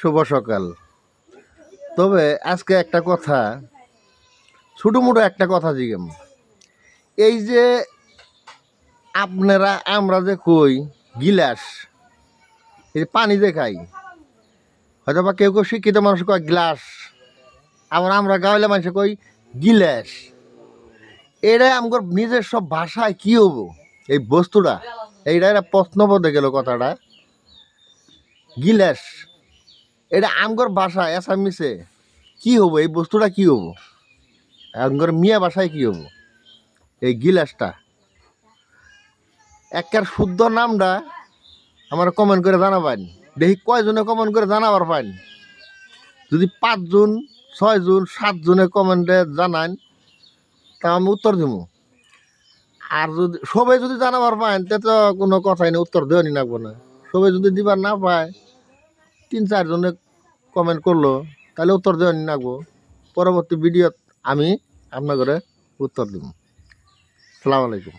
শুভ সকাল। তবে আজকে একটা কথা ছোটো মোটো একটা কথা জিগেম। এই যে আপনারা, আমরা যে কই, গিলাস, এই পানি যে খাই হয়তো বা কেউ কেউ শিক্ষিত মানুষ কয় গ্লাস, আবার আমরা গাঁৱলীয়া মানুষে কই গিলাস। এটা আমার নিজের সব ভাষায় কি হব? এই বস্তুটা, এইটা একটা প্রশ্ন পদে গেল কথাটা। গিলাস এটা আমগর ভাষা এসামিসে কি হব? এই বস্তুটা কি হব? আমগর মিয়া ভাষায় কি হব? এই গিলাসটা। একের শুদ্ধ নামটা আমার কমেন্ট করে জানাবেন। দেখি কয়জনে কমেন্ট করে জানাবার পাইন। যদি পাঁচজন, ছয়জন, সাতজনে কমেন্টে জানান, তা আমি উত্তর দিব আর যদি, সবাই যদি জানাবার পান তে তো কোনো কথাই নেই, উত্তর দেওয়ানি লাগবো না। সবাই যদি দিবার না পায় তিন চারজনে কমেন্ট করল, তাহলে উত্তর দেওয়ানি লাগবো পরবর্তী ভিডিওত আমি আপনার ঘরে উত্তর দিব। সালাম আলাইকুম।